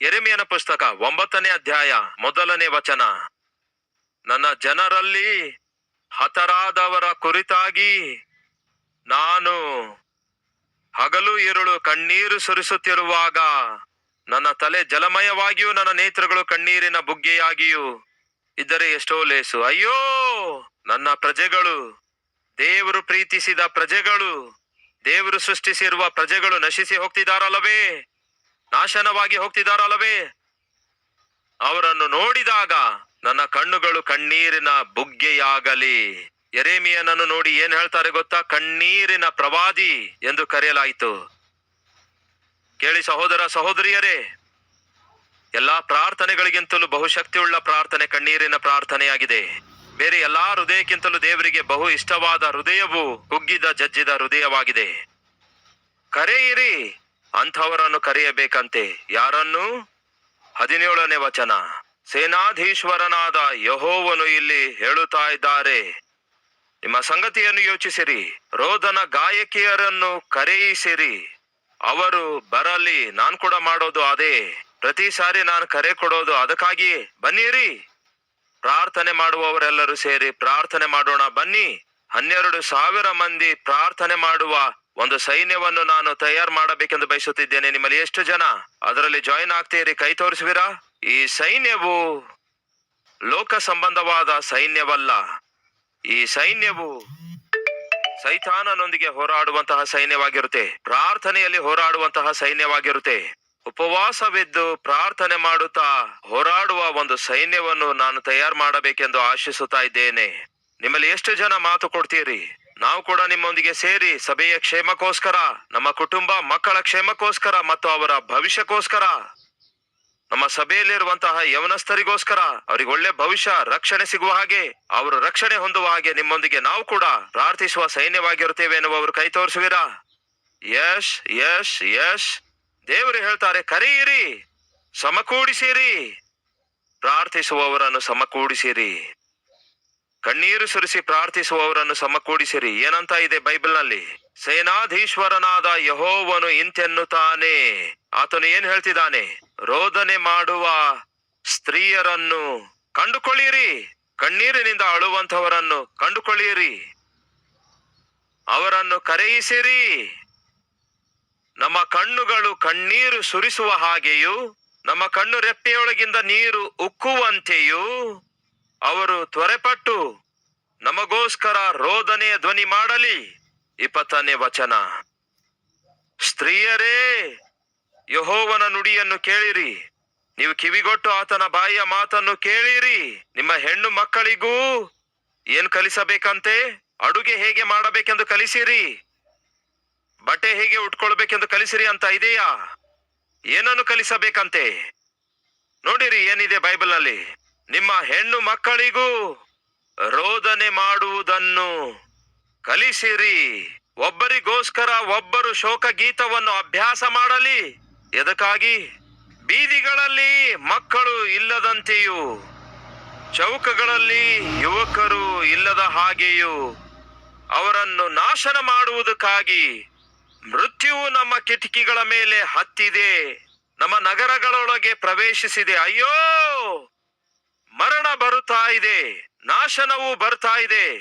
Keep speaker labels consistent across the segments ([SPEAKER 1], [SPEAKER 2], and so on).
[SPEAKER 1] ಎರೆಮಿಯನ ಪುಸ್ತಕ ಒಂಬತ್ತನೇ ಅಧ್ಯಾಯ ಮೊದಲನೇ ವಚನ. ನನ್ನ ಜನರಲ್ಲಿ ಹತರಾದವರ ಕುರಿತಾಗಿ ನಾನು ಹಗಲು ಇರುಳು ಕಣ್ಣೀರು ಸುರಿಸುತ್ತಿರುವಾಗ ನನ್ನ ತಲೆ ಜಲಮಯವಾಗಿಯೂ ನನ್ನ ನೇತ್ರಗಳು ಕಣ್ಣೀರಿನ ಬುಗ್ಗೆಯಾಗಿಯೂ ಇದ್ದರೆ ಎಷ್ಟೋ ಲೇಸು. ಅಯ್ಯೋ, ನನ್ನ ಪ್ರಜೆಗಳು, ದೇವರು ಪ್ರೀತಿಸಿದ ಪ್ರಜೆಗಳು, ದೇವರು ಸೃಷ್ಟಿಸಿರುವ ಪ್ರಜೆಗಳು ನಶಿಸಿ ಹೋಗ್ತಿದಾರಲ್ಲವೇ ನಾಶನವಾಗಿ ಹೋಗ್ತಿದಾರಲ್ಲವೇ? ಅವರನ್ನು ನೋಡಿದಾಗ ನನ್ನ ಕಣ್ಣುಗಳು ಕಣ್ಣೀರಿನ ಬುಗ್ಗೆಯಾಗಲಿ. ಎರೇಮಿಯನನ್ನು ನೋಡಿ ಏನ್ ಹೇಳ್ತಾರೆ ಗೊತ್ತಾ? ಕಣ್ಣೀರಿನ ಪ್ರವಾದಿ ಎಂದು ಕರೆಯಲಾಯಿತು. ಕೇಳಿ ಸಹೋದರ ಸಹೋದರಿಯರೇ, ಎಲ್ಲಾ ಪ್ರಾರ್ಥನೆಗಳಿಗಿಂತಲೂ ಬಹುಶಕ್ತಿಯುಳ್ಳ ಪ್ರಾರ್ಥನೆ ಕಣ್ಣೀರಿನ ಪ್ರಾರ್ಥನೆಯಾಗಿದೆ. ಬೇರೆ ಎಲ್ಲಾ ಹೃದಯಕ್ಕಿಂತಲೂ ದೇವರಿಗೆ ಬಹು ಇಷ್ಟವಾದ ಹೃದಯವು ಕುಗ್ಗಿದ ಜಜ್ಜಿದ ಹೃದಯವಾಗಿದೆ. ಕರೆಯಿರಿ ಅಂಥವರನ್ನು ಕರೆಯಬೇಕಂತೆ. ಯಾರನ್ನು? ಹದಿನೇಳನೇ ವಚನ. ಸೇನಾಧೀಶ್ವರನಾದ ಯಹೋವನು ಇಲ್ಲಿ ಹೇಳುತ್ತಾ ಇದ್ದಾರೆ. ನಿಮ್ಮ ಸಂಗತಿಯನ್ನು ಯೋಚಿಸಿರಿ. ರೋದನ ಗಾಯಕಿಯರನ್ನು ಕರೆಯಿಸಿರಿ. ಅವರು ಬರಲಿ, ನಾನ್ ಕೂಡ ಮಾಡೋದು ಅದೇ. ಪ್ರತಿ ಸಾರಿ ನಾನು ಕರೆ ಕೊಡೋದು ಅದಕ್ಕಾಗಿ ಬನ್ನಿರಿ. ಪ್ರಾರ್ಥನೆ ಮಾಡುವವರೆಲ್ಲರೂ ಸೇರಿ ಪ್ರಾರ್ಥನೆ ಮಾಡೋಣ. ಬನ್ನಿ. ಹನ್ನೆರಡು ಸಾವಿರ ಮಂದಿ ಪ್ರಾರ್ಥನೆ ಮಾಡುವ ಒಂದು ಸೈನ್ಯವನ್ನು ನಾನು ತಯಾರು ಮಾಡಬೇಕೆಂದು ಬಯಸುತ್ತಿದ್ದೇನೆ. ನಿಮ್ಮಲ್ಲಿ ಎಷ್ಟು ಜನ ಅದರಲ್ಲಿ ಜಾಯಿನ್ ಆಗ್ತೀರಿ? ಕೈ ತೋರಿಸುವಿರಾ? ಈ ಸೈನ್ಯವು ಲೋಕ ಸಂಬಂಧವಾದ ಸೈನ್ಯವಲ್ಲ. ಈ ಸೈನ್ಯವು ಸೈತಾನನೊಂದಿಗೆ ಹೋರಾಡುವಂತಹ ಸೈನ್ಯವಾಗಿರುತ್ತೆ. ಪ್ರಾರ್ಥನೆಯಲ್ಲಿ ಹೋರಾಡುವಂತಹ ಸೈನ್ಯವಾಗಿರುತ್ತೆ. ಉಪವಾಸವಿದ್ದು ಪ್ರಾರ್ಥನೆ ಮಾಡುತ್ತಾ ಹೋರಾಡುವ ಒಂದು ಸೈನ್ಯವನ್ನು ನಾನು ತಯಾರು ಮಾಡಬೇಕೆಂದು ಆಶಿಸುತ್ತಾ ಇದ್ದೇನೆ. ನಿಮ್ಮಲ್ಲಿ ಎಷ್ಟು ಜನ ಮಾತು ಕೊಡ್ತೀರಿ? ನಾವು ಕೂಡ ನಿಮ್ಮೊಂದಿಗೆ ಸೇರಿ ಸಭೆಯ ಕ್ಷೇಮಕ್ಕೋಸ್ಕರ, ನಮ್ಮ ಕುಟುಂಬ, ಮಕ್ಕಳ ಕ್ಷೇಮಕ್ಕೋಸ್ಕರ ಮತ್ತು ಅವರ ಭವಿಷ್ಯಕ್ಕೋಸ್ಕರ, ನಮ್ಮ ಸಭೆಯಲ್ಲಿರುವಂತಹ ಯವನಸ್ಥರಿಗೋಸ್ಕರ, ಅವರಿಗೆ ಒಳ್ಳೆ ಭವಿಷ್ಯ, ರಕ್ಷಣೆ ಸಿಗುವ ಹಾಗೆ, ಅವರು ರಕ್ಷಣೆ ಹೊಂದುವ ಹಾಗೆ ನಿಮ್ಮೊಂದಿಗೆ ನಾವು ಕೂಡ ಪ್ರಾರ್ಥಿಸುವ ಸೈನ್ಯವಾಗಿರುತ್ತೇವೆ ಎನ್ನುವವರು ಕೈ ತೋರಿಸುವಿರಾ? ಯಶ್ ಯಶ್ ಯಶ್. ದೇವರು ಹೇಳ್ತಾರೆ, ಕರೆಯಿರಿ, ಸಮಕೂಡಿಸಿರಿ. ಪ್ರಾರ್ಥಿಸುವವರನ್ನು ಸಮಕೂಡಿಸಿರಿ. ಕಣ್ಣೀರು ಸುರಿಸಿ ಪ್ರಾರ್ಥಿಸುವವರನ್ನು ಸಮಕೂಡಿಸಿರಿ. ಏನಂತ ಇದೆ ಬೈಬಲ್ನಲ್ಲಿ? ಸೇನಾಧೀಶ್ವರನಾದ ಯಹೋವನು ಇಂತೆನ್ನುತ್ತಾನೆ. ಆತನು ಏನ್ ಹೇಳ್ತಿದ್ದಾನೆ? ರೋದನೆ ಮಾಡುವ ಸ್ತ್ರೀಯರನ್ನು ಕಂಡುಕೊಳ್ಳಿರಿ. ಕಣ್ಣೀರಿನಿಂದ ಅಳುವಂತವರನ್ನು ಕಂಡುಕೊಳ್ಳಿರಿ. ಅವರನ್ನು ಕರೆಯಿಸಿರಿ. ನಮ್ಮ ಕಣ್ಣುಗಳು ಕಣ್ಣೀರು ಸುರಿಸುವ ಹಾಗೆಯೂ, ನಮ್ಮ ಕಣ್ಣು ರೆಪ್ಪೆಯೊಳಗಿಂದ ನೀರು ಉಕ್ಕುವಂತೆಯೂ ಅವರು ತ್ವರೆಪಟ್ಟು ನಮಗೋಸ್ಕರ ರೋದನೆಯ ಧ್ವನಿ ಮಾಡಲಿ. ಇಪ್ಪತ್ತನೇ ವಚನ. ಸ್ತ್ರೀಯರೇ, ಯಹೋವನ ನುಡಿಯನ್ನು ಕೇಳಿರಿ. ನೀವು ಕಿವಿಗೊಟ್ಟು ಆತನ ಬಾಯಿಯ ಮಾತನ್ನು ಕೇಳಿರಿ. ನಿಮ್ಮ ಹೆಣ್ಣು ಮಕ್ಕಳಿಗೂ ಏನ್ ಕಲಿಸಬೇಕಂತೆ? ಅಡುಗೆ ಹೇಗೆ ಮಾಡಬೇಕೆಂದು ಕಲಿಸಿರಿ. ಬಟ್ಟೆ ಹೇಗೆ ಉಟ್ಕೊಳ್ಬೇಕೆಂದು ಕಲಿಸಿರಿ ಅಂತ ಇದೆಯಾ? ಏನನ್ನು ಕಲಿಸಬೇಕಂತೆ? ನೋಡಿರಿ, ಏನಿದೆ ಬೈಬಲ್ನಲ್ಲಿ ನಿಮ್ಮ ಹೆಣ್ಣು ಮಕ್ಕಳಿಗೂ ರೋದನೆ ಮಾಡುವುದನ್ನು ಕಲಿಸಿರಿ. ಒಬ್ಬರಿಗೋಸ್ಕರ ಒಬ್ಬರು ಶೋಕ ಗೀತವನ್ನು ಅಭ್ಯಾಸ ಮಾಡಲಿ. ಎದಕ್ಕಾಗಿ? ಬೀದಿಗಳಲ್ಲಿ ಮಕ್ಕಳು ಇಲ್ಲದಂತೆಯೂ, ಚೌಕಗಳಲ್ಲಿ ಯುವಕರು ಇಲ್ಲದ ಹಾಗೆಯೂ ಅವರನ್ನು ನಾಶನ ಮಾಡುವುದಕ್ಕಾಗಿ ಮೃತ್ಯುವು ನಮ್ಮ ಕಿಟಕಿಗಳ ಮೇಲೆ ಹತ್ತಿದೆ, ನಮ್ಮ ನಗರಗಳೊಳಗೆ ಪ್ರವೇಶಿಸಿದೆ. ಅಯ್ಯೋ! ಮರಣ ಬರುತ್ತಾ ಇದೆ, ನಾಶನವು ಬರ್ತಾ ಇದೆ,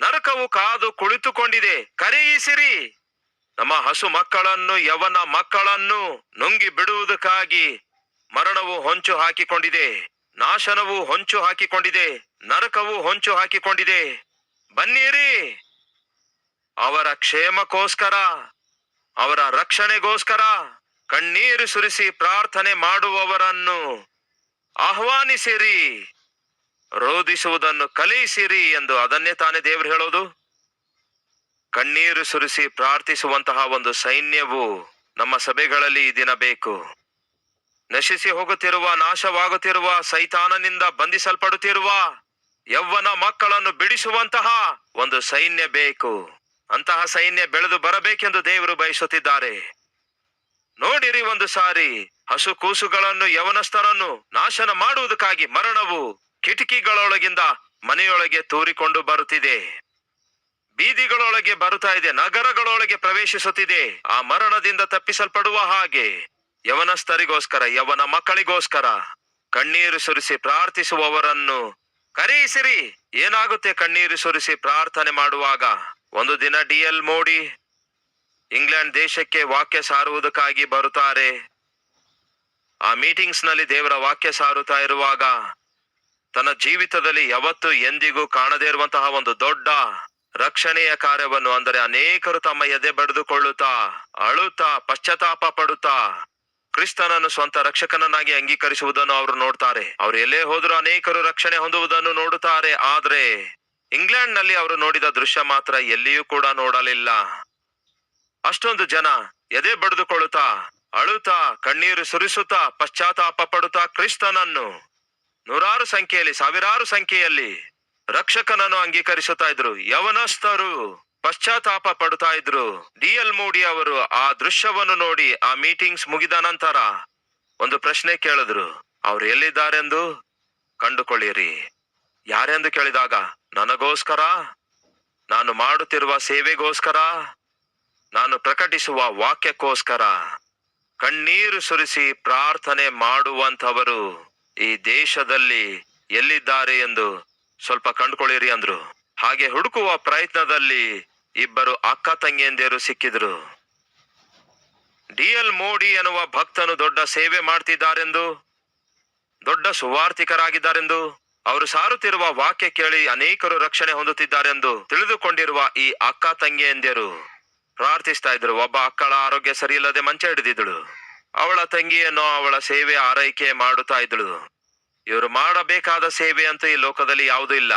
[SPEAKER 1] ನರಕವು ಕಾದು ಕುಳಿತುಕೊಂಡಿದೆ, ಕರೆಯಿಸಿರಿ. ನಮ್ಮ ಹಸು ಮಕ್ಕಳನ್ನು, ಯವನ ಮಕ್ಕಳನ್ನು ನುಂಗಿ ಬಿಡುವುದಕ್ಕಾಗಿ ಮರಣವು ಹೊಂಚು ಹಾಕಿಕೊಂಡಿದೆ, ನಾಶನವು ಹೊಂಚು ಹಾಕಿಕೊಂಡಿದೆ, ನರಕವು ಹೊಂಚು ಹಾಕಿಕೊಂಡಿದೆ. ಬನ್ನಿರಿ. ಅವರ ಕ್ಷೇಮಕ್ಕೋಸ್ಕರ, ಅವರ ರಕ್ಷಣೆಗೋಸ್ಕರ ಕಣ್ಣೀರು ಸುರಿಸಿ ಪ್ರಾರ್ಥನೆ ಮಾಡುವವರನ್ನು ಆಹ್ವಾನಿಸಿರಿ. ರೋಧಿಸುವುದನ್ನು ಕಲಿಸಿರಿ ಎಂದು ಅದನ್ನೇ ತಾನೇ ದೇವರು ಹೇಳೋದು ಕಣ್ಣೀರು ಸುರಿಸಿ ಪ್ರಾರ್ಥಿಸುವಂತಹ ಒಂದು ಸೈನ್ಯವು ನಮ್ಮ ಸಭೆಗಳಲ್ಲಿ ಈ ದಿನ ಬೇಕು. ನಶಿಸಿ ಹೋಗುತ್ತಿರುವ, ನಾಶವಾಗುತ್ತಿರುವ, ಸೈತಾನನಿಂದ ಬಂಧಿಸಲ್ಪಡುತ್ತಿರುವ, ಯೌವನ ಮಕ್ಕಳನ್ನು ಬಿಡಿಸುವಂತಹ ಒಂದು ಸೈನ್ಯ ಬೇಕು. ಅಂತಹ ಸೈನ್ಯ ಬೆಳೆದು ಬರಬೇಕೆಂದು ದೇವರು ಬಯಸುತ್ತಿದ್ದಾರೆ. ನೋಡಿರಿ ಒಂದು ಸಾರಿ ಹಸು ಕೂಸುಗಳನ್ನು ಯವನಸ್ಥರನ್ನು ನಾಶನ ಮಾಡುವುದಕ್ಕಾಗಿ ಮರಣವು ಕಿಟಕಿಗಳೊಳಗಿಂದ ಮನೆಯೊಳಗೆ ತೂರಿಕೊಂಡು ಬರುತ್ತಿದೆ. ಬೀದಿಗಳೊಳಗೆ ಬರುತ್ತಾ ಇದೆ, ನಗರಗಳೊಳಗೆ ಪ್ರವೇಶಿಸುತ್ತಿದೆ. ಆ ಮರಣದಿಂದ ತಪ್ಪಿಸಲ್ಪಡುವ ಹಾಗೆ. ಯವನಸ್ಥರಿಗೋಸ್ಕರ, ಯವನ ಮಕ್ಕಳಿಗೋಸ್ಕರ ಕಣ್ಣೀರು ಸುರಿಸಿ ಪ್ರಾರ್ಥಿಸುವವರನ್ನು ಕರೆಯಿಸಿರಿ. ಏನಾಗುತ್ತೆ ಕಣ್ಣೀರು ಸುರಿಸಿ ಪ್ರಾರ್ಥನೆ ಮಾಡುವಾಗ? ಒಂದು ದಿನ ಡಿ ಎಲ್ ಮೋಡಿ, ಇಂಗ್ಲೆಂಡ್ ದೇಶಕ್ಕೆ ವಾಕ್ಯ ಸಾರುವುದಕ್ಕಾಗಿ ಬರುತ್ತಾರೆ. ಆ ಮೀಟಿಂಗ್ಸ್ನಲ್ಲಿ ದೇವರ ವಾಕ್ಯ ಸಾರುತ್ತಾ ಇರುವಾಗ ತನ್ನ ಜೀವಿತದಲ್ಲಿ ಯಾವತ್ತು ಎಂದಿಗೂ ಕಾಣದೇ ಇರುವಂತಹ ಒಂದು ದೊಡ್ಡ ರಕ್ಷಣೆಯ ಕಾರ್ಯವನ್ನು ಅಂದರೆ ಅನೇಕರು ತಮ್ಮ ಎದೆ ಬಡಿದುಕೊಳ್ಳುತ್ತಾ, ಅಳುತ್ತಾ, ಪಶ್ಚಾತ್ತಾಪ ಪಡುತ್ತಾ, ಕ್ರಿಸ್ತನನ್ನು ಸ್ವಂತ ರಕ್ಷಕನನ್ನಾಗಿ ಅಂಗೀಕರಿಸುವುದನ್ನು ಅವರು ನೋಡ್ತಾರೆ. ಅವರು ಎಲ್ಲೇ ಹೋದರೂ ಅನೇಕರು ರಕ್ಷಣೆ ಹೊಂದುವುದನ್ನು ನೋಡುತ್ತಾರೆ. ಆದ್ರೆ ಇಂಗ್ಲೆಂಡ್ನಲ್ಲಿ ಅವರು ನೋಡಿದ ದೃಶ್ಯ ಮಾತ್ರ ಎಲ್ಲಿಯೂ ಕೂಡ ನೋಡಲಿಲ್ಲ. ಅಷ್ಟೊಂದು ಜನ ಎದೆ ಬಡಿದುಕೊಳ್ಳುತ್ತಾ, ಅಳುತ್ತಾ, ಕಣ್ಣೀರು ಸುರಿಸುತ್ತಾ, ಪಶ್ಚಾತ್ತಾಪ ಪಡುತ್ತಾ ಕ್ರಿಸ್ತನನ್ನು ನೂರಾರು ಸಂಖ್ಯೆಯಲ್ಲಿ, ಸಾವಿರಾರು ಸಂಖ್ಯೆಯಲ್ಲಿ ರಕ್ಷಕನನ್ನು ಅಂಗೀಕರಿಸುತ್ತಾ ಇದ್ರು. ಯವನಸ್ಥರು ಪಶ್ಚಾತ್ತಾಪ ಪಡುತ್ತಾ ಇದ್ರು. ಡಿ ಎಲ್ ಮೋಡಿ ಅವರು ಆ ದೃಶ್ಯವನ್ನು ನೋಡಿ ಆ ಮೀಟಿಂಗ್ಸ್ ಮುಗಿದ ನಂತರ ಒಂದು ಪ್ರಶ್ನೆ ಕೇಳಿದ್ರು. ಅವ್ರು ಎಲ್ಲಿದ್ದಾರೆಂದು ಕಂಡುಕೊಳ್ಳಿರಿ. ಯಾರೆಂದು ಕೇಳಿದಾಗ, ನನಗೋಸ್ಕರ? ನಾನು ಮಾಡುತ್ತಿರುವ ಸೇವೆಗೋಸ್ಕರ? ನಾನು ಪ್ರಕಟಿಸುವ ವಾಕ್ಯಕ್ಕೋಸ್ಕರ? ಕಣ್ಣೀರು ಸುರಿಸಿ ಪ್ರಾರ್ಥನೆ ಮಾಡುವಂತವರು ಈ ದೇಶದಲ್ಲಿ ಎಲ್ಲಿದ್ದಾರೆ ಎಂದು ಸ್ವಲ್ಪ ಕಂಡುಕೊಳ್ಳಿರಿ ಅಂದ್ರು. ಹಾಗೆ ಹುಡುಕುವ ಪ್ರಯತ್ನದಲ್ಲಿ ಇಬ್ಬರು ಅಕ್ಕ ತಂಗಿಯಂದಿರು ಸಿಕ್ಕಿದ್ರು. ಡಿ ಎಲ್ ಮೋಡಿ ಎನ್ನುವ ಭಕ್ತನು ದೊಡ್ಡ ಸೇವೆ ಮಾಡ್ತಿದ್ದಾರೆಂದು, ದೊಡ್ಡ ಸುವಾರ್ಥಿಕರಾಗಿದ್ದಾರೆಂದು, ಅವರು ಸಾರುತ್ತಿರುವ ವಾಕ್ಯ ಕೇಳಿ ಅನೇಕರು ರಕ್ಷಣೆ ಹೊಂದುತ್ತಿದ್ದಾರೆಂದು ತಿಳಿದುಕೊಂಡಿರುವ ಈ ಅಕ್ಕ ತಂಗಿಯಂದಿರು ಪ್ರಾರ್ಥಿಸ್ತಾ ಇದ್ರು. ಒಬ್ಬ ಅಕ್ಕಳ ಆರೋಗ್ಯ ಸರಿಯಿಲ್ಲದೆ ಮಂಚ ಹಿಡಿದಿದ್ದಳು. ಅವಳ ತಂಗಿಯನ್ನು ಅವಳ ಸೇವೆ ಆರೈಕೆ ಮಾಡುತ್ತಾ ಇದ್ದಳು. ಇವರು ಮಾಡಬೇಕಾದ ಸೇವೆ ಅಂತ ಈ ಲೋಕದಲ್ಲಿ ಯಾವುದೂ ಇಲ್ಲ.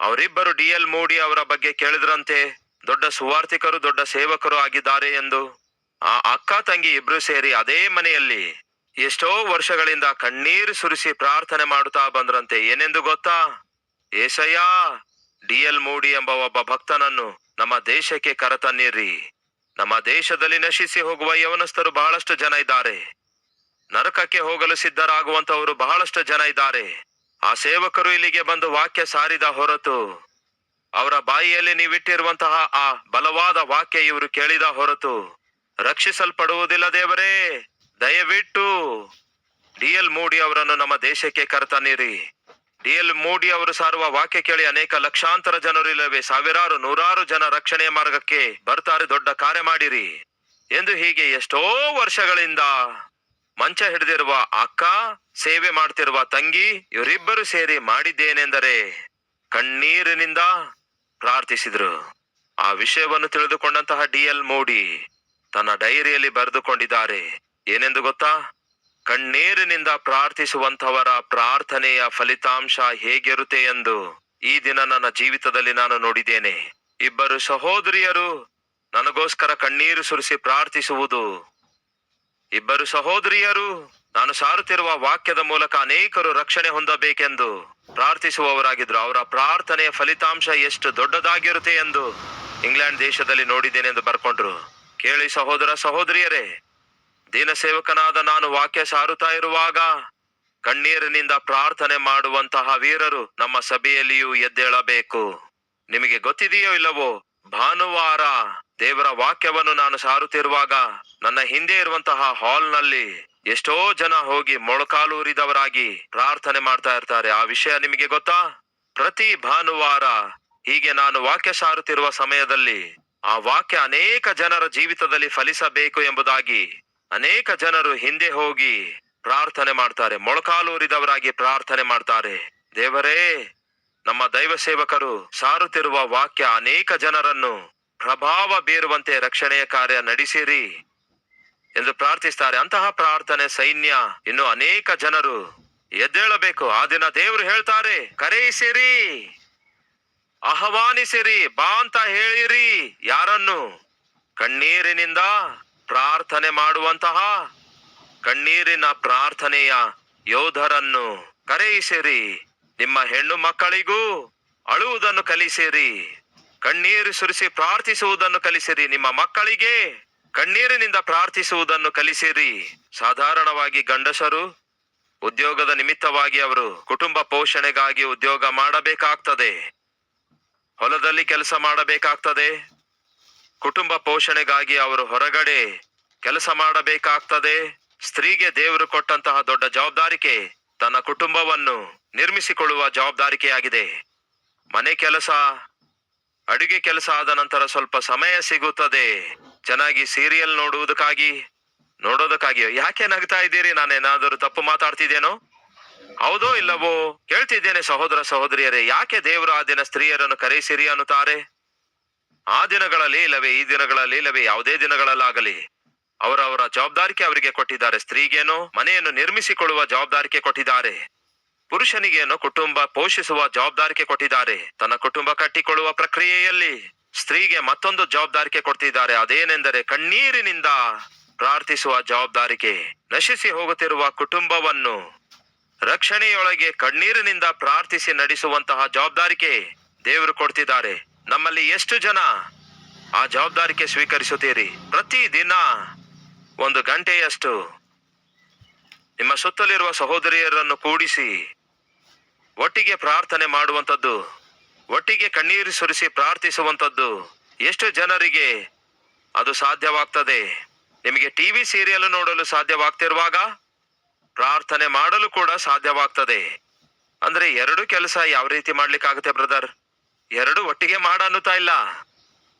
[SPEAKER 1] ಅವರಿಬ್ಬರು ಡಿ ಎಲ್ ಮೂಡಿ ಅವರ ಬಗ್ಗೆ ಕೇಳಿದ್ರಂತೆ, ದೊಡ್ಡ ಸುವಾರ್ಥಿಕರು, ದೊಡ್ಡ ಸೇವಕರು ಆಗಿದ್ದಾರೆ ಎಂದು. ಆ ಅಕ್ಕ ತಂಗಿ ಇಬ್ರು ಸೇರಿ ಅದೇ ಮನೆಯಲ್ಲಿ ಎಷ್ಟೋ ವರ್ಷಗಳಿಂದ ಕಣ್ಣೀರು ಸುರಿಸಿ ಪ್ರಾರ್ಥನೆ ಮಾಡುತ್ತಾ ಬಂದ್ರಂತೆ. ಏನೆಂದು ಗೊತ್ತಾ? ಏಸಯ್ಯ ಡಿ ಎಲ್ ಮೂಡಿ ಎಂಬ ಒಬ್ಬ ಭಕ್ತನನ್ನು ನಮ್ಮ ದೇಶಕ್ಕೆ ಕರತನ್ನಿರಿ. ನಮ್ಮ ದೇಶದಲ್ಲಿ ನಶಿಸಿ ಹೋಗುವ ಯವನಸ್ಥರು ಬಹಳಷ್ಟು ಜನ ಇದ್ದಾರೆ. ನರಕಕ್ಕೆ ಹೋಗಲು ಸಿದ್ಧರಾಗುವಂತವರು ಬಹಳಷ್ಟು ಜನ ಇದ್ದಾರೆ. ಆ ಸೇವಕರು ಇಲ್ಲಿಗೆ ಬಂದು ವಾಕ್ಯ ಸಾರಿದ ಹೊರತು ಅವರ ಬಾಯಿಯಲ್ಲಿ ನೀವಿಟ್ಟಿರುವಂತಹ ಆ ಬಲವಾದ ವಾಕ್ಯ ಇವರು ಕೇಳಿದ ಹೊರತು, ರಕ್ಷಿಸಲ್ಪಡುವುದಿಲ್ಲ ದೇವರೇ, ದಯವಿಟ್ಟು ಡಿ ಎಲ್ ಮೂಡಿ ಅವರನ್ನು ನಮ್ಮ ದೇಶಕ್ಕೆ ಕರೆತನ್ನಿರಿ. ಡಿ ಎಲ್ ಮೂಡಿ ಅವರು ಸಾರುವ ವಾಕ್ಯ ಕೇಳಿ ಅನೇಕ ಲಕ್ಷಾಂತರ ಜನರು ಇಲ್ಲವೇ? ಸಾವಿರಾರು, ನೂರಾರು ಜನ ರಕ್ಷಣೆಯ ಮಾರ್ಗಕ್ಕೆ ಬರ್ತಾರೆ, ದೊಡ್ಡ ಕಾರ್ಯ ಮಾಡಿರಿ. ಎಂದು ಹೀಗೆ ಎಷ್ಟೋ ವರ್ಷಗಳಿಂದ ಮಂಚ ಹಿಡಿದಿರುವ ಅಕ್ಕ, ಸೇವೆ ಮಾಡ್ತಿರುವ ತಂಗಿ, ಇವರಿಬ್ಬರು ಸೇರಿ ಮಾಡಿದ್ದೇನೆಂದರೆ ಕಣ್ಣೀರಿನಿಂದ ಪ್ರಾರ್ಥಿಸಿದ್ರು. ಆ ವಿಷಯವನ್ನು ತಿಳಿದುಕೊಂಡಂತಹ ಡಿ ಎಲ್ ಮೋಡಿ ತನ್ನ ಡೈರಿಯಲ್ಲಿ ಬರೆದುಕೊಂಡಿದ್ದಾರೆ. ಏನೆಂದು ಗೊತ್ತಾ? ಕಣ್ಣೀರಿನಿಂದ ಪ್ರಾರ್ಥಿಸುವಂಥವರ ಪ್ರಾರ್ಥನೆಯ ಫಲಿತಾಂಶ ಹೇಗಿರುತ್ತೆ ಎಂದು ಈ ದಿನ ನನ್ನ ಜೀವಿತದಲ್ಲಿ ನಾನು ನೋಡಿದ್ದೇನೆ. ಇಬ್ಬರು ಸಹೋದರಿಯರು ನನಗೋಸ್ಕರ ಕಣ್ಣೀರು ಸುರಿಸಿ ಪ್ರಾರ್ಥಿಸುವುದು. ಇಬ್ಬರು ಸಹೋದರಿಯರು ನಾನು ಸಾರುತ್ತಿರುವ ವಾಕ್ಯದ ಮೂಲಕ ಅನೇಕರು ರಕ್ಷಣೆ ಹೊಂದಬೇಕೆಂದು ಪ್ರಾರ್ಥಿಸುವವರಾಗಿದ್ರು ಅವರ ಪ್ರಾರ್ಥನೆಯ ಫಲಿತಾಂಶ ಎಷ್ಟು ದೊಡ್ಡದಾಗಿರುತ್ತೆ ಎಂದು ಇಂಗ್ಲೆಂಡ್ ದೇಶದಲ್ಲಿ ನೋಡಿದ್ದೇನೆ ಎಂದು ಬರ್ಕೊಂಡ್ರು. ಕೇಳಿ ಸಹೋದರ ಸಹೋದರಿಯರೇ ದೀನ ಸೇವಕನಾದ ನಾನು ವಾಕ್ಯ ಸಾರುತ್ತಾ ಇರುವಾಗ ಕಣ್ಣೀರಿನಿಂದ ಪ್ರಾರ್ಥನೆ ಮಾಡುವಂತಹ ವೀರರು ನಮ್ಮ ಸಭೆಯಲ್ಲಿಯೂ ಎದ್ದೇಳಬೇಕು. ನಿಮಗೆ ಗೊತ್ತಿದೆಯೋ ಇಲ್ಲವೋ, ಭಾನುವಾರ ದೇವರ ವಾಕ್ಯವನ್ನು ನಾನು ಸಾರುತ್ತಿರುವಾಗ ನನ್ನ ಹಿಂದೆ ಇರುವಂತಹ ಹಾಲ್ನಲ್ಲಿ ಎಷ್ಟೋ ಜನ ಹೋಗಿ ಮೊಳಕಾಲೂರಿದವರಾಗಿ ಪ್ರಾರ್ಥನೆ ಮಾಡ್ತಾ ಇರ್ತಾರೆ. ಆ ವಿಷಯ ನಿಮಗೆ ಗೊತ್ತಾ? ಪ್ರತಿ ಭಾನುವಾರ ಹೀಗೆ ನಾನು ವಾಕ್ಯ ಸಾರುತ್ತಿರುವ ಸಮಯದಲ್ಲಿ ಆ ವಾಕ್ಯ ಅನೇಕ ಜನರ ಜೀವಿತದಲ್ಲಿ ಫಲಿಸಬೇಕು ಎಂಬುದಾಗಿ ಅನೇಕ ಜನರು ಹಿಂದೆ ಹೋಗಿ ಪ್ರಾರ್ಥನೆ ಮಾಡ್ತಾರೆ, ಮೊಳಕಾಲೂರಿದವರಾಗಿ ಪ್ರಾರ್ಥನೆ ಮಾಡ್ತಾರೆ. ದೇವರೇ, ನಮ್ಮ ದೈವ ಸೇವಕರು ಸಾರುತ್ತಿರುವ ವಾಕ್ಯ ಅನೇಕ ಜನರನ್ನು ಪ್ರಭಾವ ಬೀರುವಂತೆ ರಕ್ಷಣೆಯ ಕಾರ್ಯ ನಡೆಸಿರಿ ಎಂದು ಪ್ರಾರ್ಥಿಸ್ತಾರೆ. ಅಂತಹ ಪ್ರಾರ್ಥನೆ, ಸೈನ್ಯ ಇನ್ನು ಅನೇಕ ಜನರು ಎದ್ದೇಳಬೇಕು. ಆ ದಿನ ದೇವರು ಹೇಳ್ತಾರೆ, ಕರೆಯಿಸಿರಿ, ಆಹ್ವಾನಿಸಿರಿ, ಬಾ ಅಂತ ಹೇಳಿರಿ. ಯಾರನ್ನು? ಕಣ್ಣೀರಿನಿಂದ ಪ್ರಾರ್ಥನೆ ಮಾಡುವಂತಹ ಕಣ್ಣೀರಿನ ಪ್ರಾರ್ಥನೆಯ ಯೋಧರನ್ನು ಕರೆಯಿಸಿರಿ. ನಿಮ್ಮ ಹೆಣ್ಣು ಮಕ್ಕಳಿಗೂ ಅಳುವುದನ್ನು ಕಲಿಸಿರಿ. ಕಣ್ಣೀರು ಸುರಿಸಿ ಪ್ರಾರ್ಥಿಸುವುದನ್ನು ಕಲಿಸಿರಿ. ನಿಮ್ಮ ಮಕ್ಕಳಿಗೆ ಕಣ್ಣೀರಿನಿಂದ ಪ್ರಾರ್ಥಿಸುವುದನ್ನು ಕಲಿಸಿರಿ. ಸಾಧಾರಣವಾಗಿ ಗಂಡಸರು ಉದ್ಯೋಗದ ನಿಮಿತ್ತವಾಗಿ ಅವರು ಕುಟುಂಬ ಪೋಷಣೆಗಾಗಿ ಉದ್ಯೋಗ ಮಾಡಬೇಕಾಗ್ತದೆ. ಹೊಲದಲ್ಲಿ ಕೆಲಸ ಮಾಡಬೇಕಾಗ್ತದೆ. ಕುಟುಂಬ ಪೋಷಣೆಗಾಗಿ ಅವರು ಹೊರಗಡೆ ಕೆಲಸ ಮಾಡಬೇಕಾಗ್ತದೆ. ಸ್ತ್ರೀಗೆ ದೇವರು ಕೊಟ್ಟಂತಹ ದೊಡ್ಡ ಜವಾಬ್ದಾರಿಕೆ ತನ್ನ ಕುಟುಂಬವನ್ನು ನಿರ್ಮಿಸಿಕೊಳ್ಳುವ ಜವಾಬ್ದಾರಿಕೆಯಾಗಿದೆ. ಮನೆ ಕೆಲಸ, ಅಡುಗೆ ಕೆಲಸ ಆದ ನಂತರ ಸ್ವಲ್ಪ ಸಮಯ ಸಿಗುತ್ತದೆ. ಚೆನ್ನಾಗಿ ಸೀರಿಯಲ್ ನೋಡುವುದಕ್ಕಾಗಿ ನೋಡೋದಕ್ಕಾಗಿ ಯಾಕೆ ನಗ್ತಾ ಇದ್ದೀರಿ? ನಾನೇನಾದರೂ ತಪ್ಪು ಮಾತಾಡ್ತಿದ್ದೇನೋ? ಹೌದೋ ಇಲ್ಲವೋ? ಕೇಳ್ತಿದ್ದೇನೆ ಸಹೋದರ ಸಹೋದರಿಯರೇ, ಯಾಕೆ ದೇವರು ಆ ದಿನ ಸ್ತ್ರೀಯರನ್ನು ಕರೆಸಿರಿ ಅನ್ನುತ್ತಾರೆ? ಆ ದಿನಗಳಲ್ಲಿ ಇಲ್ಲವೇ ಈ ದಿನಗಳಲ್ಲಿ ಇಲ್ಲವೇ ಯಾವುದೇ ದಿನಗಳಲ್ಲಾಗಲಿ. ಅವರವರ ಜವಾಬ್ದಾರಿಕೆ ಅವರಿಗೆ ಕೊಟ್ಟಿದ್ದಾರೆ. ಸ್ತ್ರೀಗೇನೋ, ಮನೆಯನ್ನು ನಿರ್ಮಿಸಿಕೊಳ್ಳುವ ಜವಾಬ್ದಾರಿಕೆ ಕೊಟ್ಟಿದ್ದಾರೆ. ಪುರುಷನಿಗೇನೋ, ಕುಟುಂಬ ಪೋಷಿಸುವ ಜವಾಬ್ದಾರಿಕೆ ಕೊಟ್ಟಿದ್ದಾರೆ. ತನ್ನ ಕುಟುಂಬ ಕಟ್ಟಿಕೊಳ್ಳುವ ಪ್ರಕ್ರಿಯೆಯಲ್ಲಿ ಸ್ತ್ರೀಗೆ ಮತ್ತೊಂದು ಜವಾಬ್ದಾರಿಕೆ ಕೊಡ್ತಿದ್ದಾರೆ. ಅದೇನೆಂದರೆ ಕಣ್ಣೀರಿನಿಂದ ಪ್ರಾರ್ಥಿಸುವ ಜವಾಬ್ದಾರಿಕೆ, ನಶಿಸಿ ಹೋಗುತ್ತಿರುವ ಕುಟುಂಬವನ್ನು ರಕ್ಷಣೆಯೊಳಗೆ ಕಣ್ಣೀರಿನಿಂದ ಪ್ರಾರ್ಥಿಸಿ ನಡೆಸುವಂತಹ ಜವಾಬ್ದಾರಿಕೆ ದೇವರು ಕೊಡ್ತಿದ್ದಾರೆ. ನಮ್ಮಲ್ಲಿ ಎಷ್ಟು ಜನ ಆ ಜವಾಬ್ದಾರಿಕೆ ಸ್ವೀಕರಿಸುತ್ತೀರಿ? ಪ್ರತಿ ದಿನ ಒಂದು ಗಂಟೆಯಷ್ಟು ನಿಮ್ಮ ಸುತ್ತಲಿರುವ ಸಹೋದರಿಯರನ್ನು ಕೂಡಿಸಿ, ಒಟ್ಟಿಗೆ ಪ್ರಾರ್ಥನೆ ಮಾಡುವಂಥದ್ದು, ಒಟ್ಟಿಗೆ ಕಣ್ಣೀರು ಸುರಿಸಿ ಪ್ರಾರ್ಥಿಸುವಂಥದ್ದು, ಎಷ್ಟು ಜನರಿಗೆ ಅದು ಸಾಧ್ಯವಾಗ್ತದೆ? ನಿಮಗೆ ಟಿ ವಿ ಸೀರಿಯಲ್ ನೋಡಲು ಸಾಧ್ಯವಾಗ್ತಿರುವಾಗ ಪ್ರಾರ್ಥನೆ ಮಾಡಲು ಕೂಡ ಸಾಧ್ಯವಾಗ್ತದೆ. ಅಂದ್ರೆ ಎರಡು ಕೆಲಸ ಯಾವ ರೀತಿ ಮಾಡ್ಲಿಕ್ಕಾಗುತ್ತೆ, ಬ್ರದರ್? ಎರಡು ಒಟ್ಟಿಗೆ ಮಾಡ ಅನ್ನುತ್ತಾ ಇಲ್ಲ.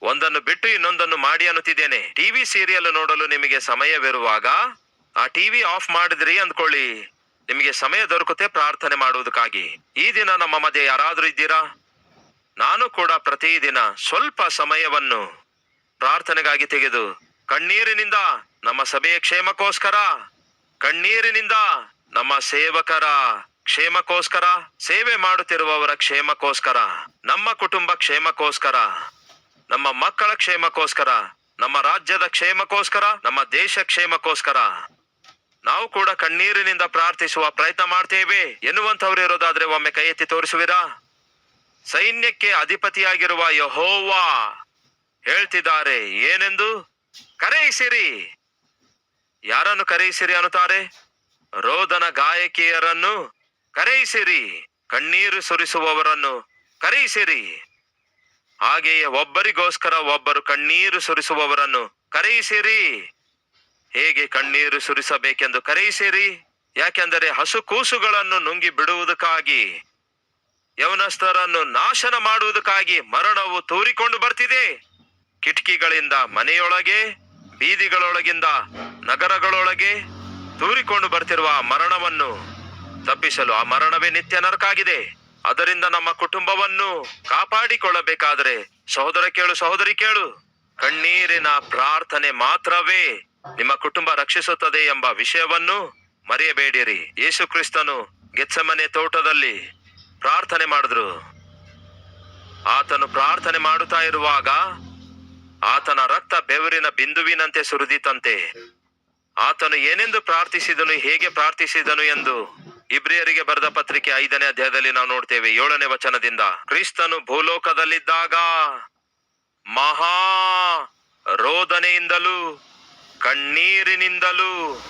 [SPEAKER 1] ಒಂದನ್ನು ಬಿಟ್ಟು ಇನ್ನೊಂದನ್ನು ಮಾಡಿ ಅನ್ನುತ್ತಿದ್ದೇನೆ. ಟಿವಿ ಸೀರಿಯಲ್ ನೋಡಲು ನಿಮಗೆ ಸಮಯವಿರುವಾಗ, ಆ ಟಿವಿ ಆಫ್ ಮಾಡಿದ್ರಿ ಅಂದ್ಕೊಳ್ಳಿ. ನಿಮಗೆ ಸಮಯ ದೊರಕುತ್ತೆ ಪ್ರಾರ್ಥನೆ ಮಾಡುವುದಕ್ಕಾಗಿ. ಈ ದಿನ ನಮ್ಮ ಮಧ್ಯೆ ಯಾರಾದರೂ ಇದ್ದೀರಾ? ನಾನು ಕೂಡ ಪ್ರತಿದಿನ ಸ್ವಲ್ಪ ಸಮಯವನ್ನು ಪ್ರಾರ್ಥನೆಗಾಗಿ ತೆಗೆದು, ಕಣ್ಣೀರಿನಿಂದ ನಮ್ಮ ಸಭೆಯ ಕ್ಷೇಮಕ್ಕೋಸ್ಕರ, ಕಣ್ಣೀರಿನಿಂದ ನಮ್ಮ ಸೇವಕರ ಕ್ಷೇಮಕ್ಕೋಸ್ಕರ, ಸೇವೆ ಮಾಡುತ್ತಿರುವವರ ಕ್ಷೇಮಕ್ಕೋಸ್ಕರ, ನಮ್ಮ ಕುಟುಂಬ ಕ್ಷೇಮಕ್ಕೋಸ್ಕರ, ನಮ್ಮ ಮಕ್ಕಳ ಕ್ಷೇಮಕ್ಕೋಸ್ಕರ, ನಮ್ಮ ರಾಜ್ಯದ ಕ್ಷೇಮಕ್ಕೋಸ್ಕರ, ನಮ್ಮ ದೇಶ ಕ್ಷೇಮಕ್ಕೋಸ್ಕರ. ನಾವು ಕೂಡ ಕಣ್ಣೀರಿನಿಂದ ಪ್ರಾರ್ಥಿಸುವ ಪ್ರಯತ್ನ ಮಾಡ್ತೇವೆ. ಎನ್ನುವಂಥವ್ರು ಇರೋದಾದ್ರೆ ಒಮ್ಮೆ ಕೈ ಎತ್ತಿ ತೋರಿಸುವಿರಾ? ಸೈನ್ಯಕ್ಕೆ ಅಧಿಪತಿಯಾಗಿರುವ ಯಹೋವಾ ಹೇಳ್ತಿದ್ದಾರೆ, ಏನೆಂದು? ಕರೆಯಿಸಿರಿ. ಯಾರನ್ನು ಕರೆಯಿಸಿರಿ ಅನ್ನುತ್ತಾರೆ? ರೋದನ ಗಾಯಕಿಯರನ್ನು ಕರೆಯಿಸಿರಿ, ಕಣ್ಣೀರು ಸುರಿಸುವವರನ್ನು ಕರೆಯಿಸಿರಿ. ಹಾಗೆಯೇ ಒಬ್ಬರಿಗೋಸ್ಕರ ಒಬ್ಬರು ಕಣ್ಣೀರು ಸುರಿಸುವವರನ್ನು ಕರೆಯಿಸಿರಿ. ಹೇಗೆ ಕಣ್ಣೀರು ಸುರಿಸಬೇಕೆಂದು ಕರೆಯಿಸಿರಿ? ಯಾಕೆಂದರೆ ಹಸು ಕೂಸುಗಳನ್ನು ನುಂಗಿ ಬಿಡುವುದಕ್ಕಾಗಿ, ಯವನಸ್ಥರನ್ನು ನಾಶನ ಮಾಡುವುದಕ್ಕಾಗಿ ಮರಣವು ತೂರಿಕೊಂಡು ಬರ್ತಿದೆ. ಕಿಟಕಿಗಳಿಂದ ಮನೆಯೊಳಗೆ, ಬೀದಿಗಳೊಳಗಿಂದ ನಗರಗಳೊಳಗೆ ತೂರಿಕೊಂಡು ಬರ್ತಿರುವ ಮರಣವನ್ನು ತಪ್ಪಿಸಲು ಆ ಮರಣವೇ ನಿತ್ಯ ನರಕಾಗಿದೆ. ಅದರಿಂದ ನಮ್ಮ ಕುಟುಂಬವನ್ನು ಕಾಪಾಡಿಕೊಳ್ಳಬೇಕಾದರೆ ಸಹೋದರ ಕೇಳು, ಸಹೋದರಿ ಕೇಳು. ಕಣ್ಣೀರಿನ ಪ್ರಾರ್ಥನೆ ಮಾತ್ರವೇ ನಿಮ್ಮ ಕುಟುಂಬ ರಕ್ಷಿಸುತ್ತದೆ ಎಂಬ ವಿಷಯವನ್ನು ಮರೆಯಬೇಡಿರಿ. ಯೇಸು ಕ್ರಿಸ್ತನು ಗೆತ್ಸಮನೆ ತೋಟದಲ್ಲಿ ಪ್ರಾರ್ಥನೆ ಮಾಡಿದ್ರು. ಆತನು ಪ್ರಾರ್ಥನೆ ಮಾಡುತ್ತಾ ಇರುವಾಗ ಆತನ ರಕ್ತ ಬೆವರಿನ ಬಿಂದುವಿನಂತೆ ಸುರಿದಿತಂತೆ ಆತನು ಏನೆಂದು ಪ್ರಾರ್ಥಿಸಿದನು, ಹೇಗೆ ಪ್ರಾರ್ಥಿಸಿದನು ಎಂದು ಇಬ್ರಿಯರಿಗೆ ಬರೆದ ಪತ್ರಿಕೆ ಐದನೇ ಅಧ್ಯಾಯದಲ್ಲಿ ನಾವು ನೋಡ್ತೇವೆ. ಏಳನೇ ವಚನದಿಂದ, ಕ್ರಿಸ್ತನು ಭೂಲೋಕದಲ್ಲಿದ್ದಾಗ ಮಹಾ ರೋದನೆಯಿಂದಲೂ, ಕಣ್ಣೀರಿನಿಂದಲೂ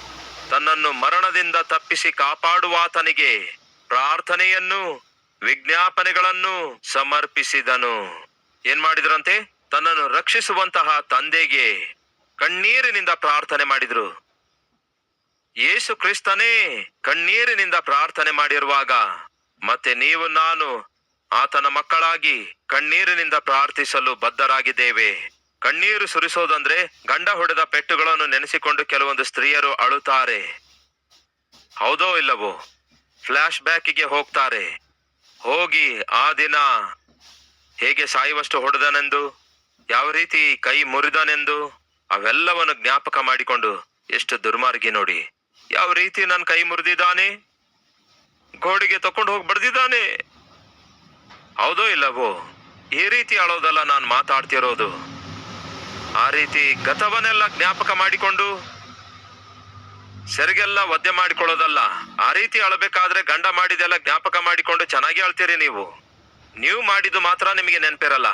[SPEAKER 1] ತನ್ನನ್ನು ಮರಣದಿಂದ ತಪ್ಪಿಸಿ ಕಾಪಾಡುವಾತನಿಗೆ ಪ್ರಾರ್ಥನೆಯನ್ನು, ವಿಜ್ಞಾಪನೆಗಳನ್ನು ಸಮರ್ಪಿಸಿದನು. ಏನ್ ಮಾಡಿದ್ರಂತೆ? ತನ್ನನ್ನು ರಕ್ಷಿಸುವಂತಹ ತಂದೆಗೆ ಕಣ್ಣೀರಿನಿಂದ ಪ್ರಾರ್ಥನೆ ಮಾಡಿದ್ರು. ಯೇಸು ಕ್ರಿಸ್ತನೇ, ಕಣ್ಣೀರಿನಿಂದ ಪ್ರಾರ್ಥನೆ ಮಾಡಿರುವಾಗ, ಮತ್ತೆ ನೀವು, ನಾನು, ಆತನ ಮಕ್ಕಳಾಗಿ ಕಣ್ಣೀರಿನಿಂದ ಪ್ರಾರ್ಥಿಸಲು ಬದ್ಧರಾಗಿದ್ದೇವೆ. ಕಣ್ಣೀರು ಸುರಿಸೋದಂದ್ರೆ ಗಂಡ ಹೊಡೆದ ಪೆಟ್ಟುಗಳನ್ನು ನೆನೆಸಿಕೊಂಡು ಕೆಲವೊಂದು ಸ್ತ್ರೀಯರು ಅಳುತ್ತಾರೆ. ಹೌದೋ ಇಲ್ಲವೋ? ಫ್ಲಾಶ್ ಬ್ಯಾಕಿಗೆ ಹೋಗ್ತಾರೆ. ಹೋಗಿ ಆ ದಿನ ಹೇಗೆ ಸಾಯುವಷ್ಟು ಹೊಡೆದನೆಂದು, ಯಾವ ರೀತಿ ಕೈ ಮುರಿದನೆಂದು, ಅವೆಲ್ಲವನ್ನು ಜ್ಞಾಪಕ ಮಾಡಿಕೊಂಡು ಎಷ್ಟು ದುರ್ಮಾರ್ಗಿ ನೋಡಿ. ಯಾವ ರೀತಿ ನನ್ನ ಕೈ ಮುರಿದಿದ್ದಾನೆ? ಗೋಡೆಗೆ ತಕೊಂಡು ಹೋಗಿ ಬಡ್ದಿದ್ದಾನೆ? ಹೌದೋ ಇಲ್ಲವೋ? ಈ ರೀತಿ ಅಳೋದಲ್ಲ ನಾನು ಮಾತಾಡ್ತಿರೋದು. ಆ ರೀತಿ ಗತವನ್ನೆಲ್ಲ ಜ್ಞಾಪಕ ಮಾಡಿಕೊಂಡು ಸರಿಗೆಲ್ಲ ಒದ್ದೆ ಮಾಡಿಕೊಳ್ಳೋದಲ್ಲ, ಆ ರೀತಿ ಅಳಬೇಕಾದ್ರೆ ಗಂಡ ಮಾಡಿದೆಲ್ಲ ಜ್ಞಾಪಕ ಮಾಡಿಕೊಂಡು ಚೆನ್ನಾಗಿ ಅಳ್ತೀರಿ ನೀವು. ನೀವು ಮಾಡಿದ್ದು ಮಾತ್ರ ನಿಮಗೆ ನೆನಪಿರಲ್ಲ.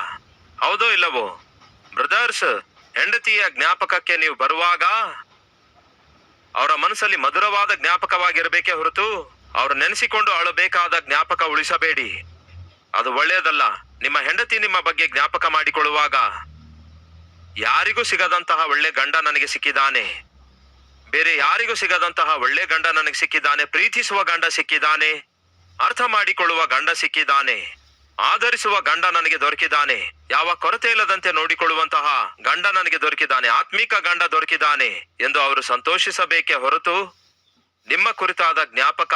[SPEAKER 1] ಹೌದೋ ಇಲ್ಲವೋ? ಬ್ರದರ್ಸ್, ಹೆಂಡತಿಯ ಜ್ಞಾಪಕಕ್ಕೆ ನೀವು ಬರುವಾಗ ಅವರ ಮನಸ್ಸಲ್ಲಿ ಮಧುರವಾದ ಜ್ಞಾಪಕವಾಗಿರಬೇಕೇ ಹೊರತು ಅವರು ನೆನೆಸಿಕೊಂಡು ಅಳಬೇಕಾದ ಜ್ಞಾಪಕ ಉಳಿಸಬೇಡಿ. ಅದು ಒಳ್ಳೆಯದಲ್ಲ. ನಿಮ್ಮ ಹೆಂಡತಿ ನಿಮ್ಮ ಬಗ್ಗೆ ಜ್ಞಾಪಕ ಮಾಡಿಕೊಳ್ಳುವಾಗ ಯಾರಿಗೂ ಸಿಗದಂತಹ ಒಳ್ಳೆ ಗಂಡ ನನಗೆ ಸಿಕ್ಕಿದ್ದಾನೆ. ಬೇರೆ ಯಾರಿಗೂ ಸಿಗದಂತಹ ಒಳ್ಳೆ ಗಂಡ ನನಗೆ ಸಿಕ್ಕಿದ್ದಾನೆ. ಪ್ರೀತಿಸುವ ಗಂಡ ಸಿಕ್ಕಿದ್ದಾನೆ. ಅರ್ಥ ಮಾಡಿಕೊಳ್ಳುವ ಗಂಡ ಸಿಕ್ಕಿದ್ದಾನೆ. ಆಧರಿಸುವ ಗಂಡ ನನಗೆ ದೊರಕಿದ್ದಾನೆ. ಯಾವ ಕೊರತೆ ಇಲ್ಲದಂತೆ ನೋಡಿಕೊಳ್ಳುವಂತಹ ಗಂಡ ನನಗೆ ದೊರಕಿದ್ದಾನೆ. ಆತ್ಮಿಕ ಗಂಡ ದೊರಕಿದ್ದಾನೆ ಎಂದು ಅವರು ಸಂತೋಷಿಸಬೇಕೆ ಹೊರತು ನಿಮ್ಮ ಕುರಿತಾದ ಜ್ಞಾಪಕ